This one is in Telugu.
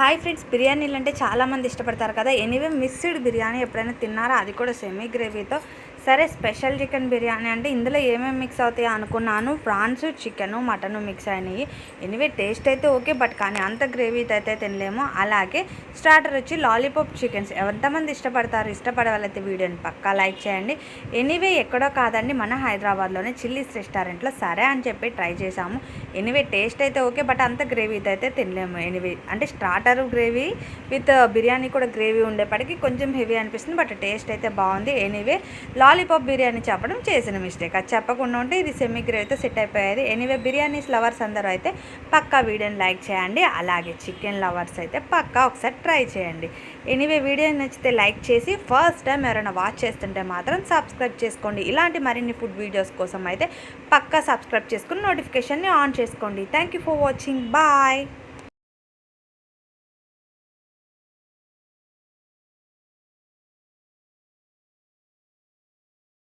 హాయ్ ఫ్రెండ్స్ బిర్యానీలు అంటే చాలామంది ఇష్టపడతారు కదా? ఎనీవే మిక్స్డ్ బిర్యానీ ఎప్పుడైనా తిన్నారా? అది కూడా సెమీ గ్రేవీతో సరే స్పెషల్ చికెన్ బిర్యానీ అంటే ఇందులో ఏమేమి మిక్స్ అవుతాయి అనుకున్నాను. ప్రాన్స్ చికెను మటన్ మిక్స్ అయినాయి. ఎనీవే టేస్ట్ అయితే ఓకే బట్ కానీ అంత గ్రేవీ అయితే తినలేము. అలాగే స్టార్టర్ వచ్చి లాలీపాప్ చికెన్స్. ఎంతమంది ఇష్టపడతారు ఇష్టపడే వాళ్ళైతే వీడియోని పక్కా లైక్ చేయండి. ఎనీవే ఎక్కడో కాదండి మన హైదరాబాద్లోనే చిల్లీస్ రెస్టారెంట్లో సరే అని చెప్పి ట్రై చేసాము ఎనీవే టేస్ట్ అయితే ఓకే బట్ అంత గ్రేవీ అయితే తినలేము. ఎనీవే అంటే స్టార్టర్ గ్రేవీ విత్ బిర్యానీ కూడా గ్రేవీ ఉండేప్పటికీ కొంచెం హెవీ అనిపిస్తుంది బట్ టేస్ట్ అయితే బాగుంది. ఎనీవే లా లాలీపాప్ బిర్యానీ చెప్పడం చేసిన మిస్టేక్. అది చెప్పకుండా ఉంటే ఇది సెమీ అయితే సెట్ అయిపోయేది. ఎనీవే బిర్యానీస్ లవర్స్ అందరూ అయితే పక్కా వీడియోని లైక్ చేయండి. అలాగే చికెన్ లవర్స్ అయితే పక్కా ఒకసారి ట్రై చేయండి. ఎనీవే వీడియో నచ్చితే లైక్ చేసి ఫస్ట్ టైం ఎవరైనా వాచ్ చేస్తుంటే మాత్రం సబ్స్క్రైబ్ చేసుకోండి. ఇలాంటి మరిన్ని ఫుడ్ వీడియోస్ కోసం అయితే పక్కా సబ్స్క్రైబ్ చేసుకుని నోటిఫికేషన్ని ఆన్ చేసుకోండి. Thank you for watching. Bye.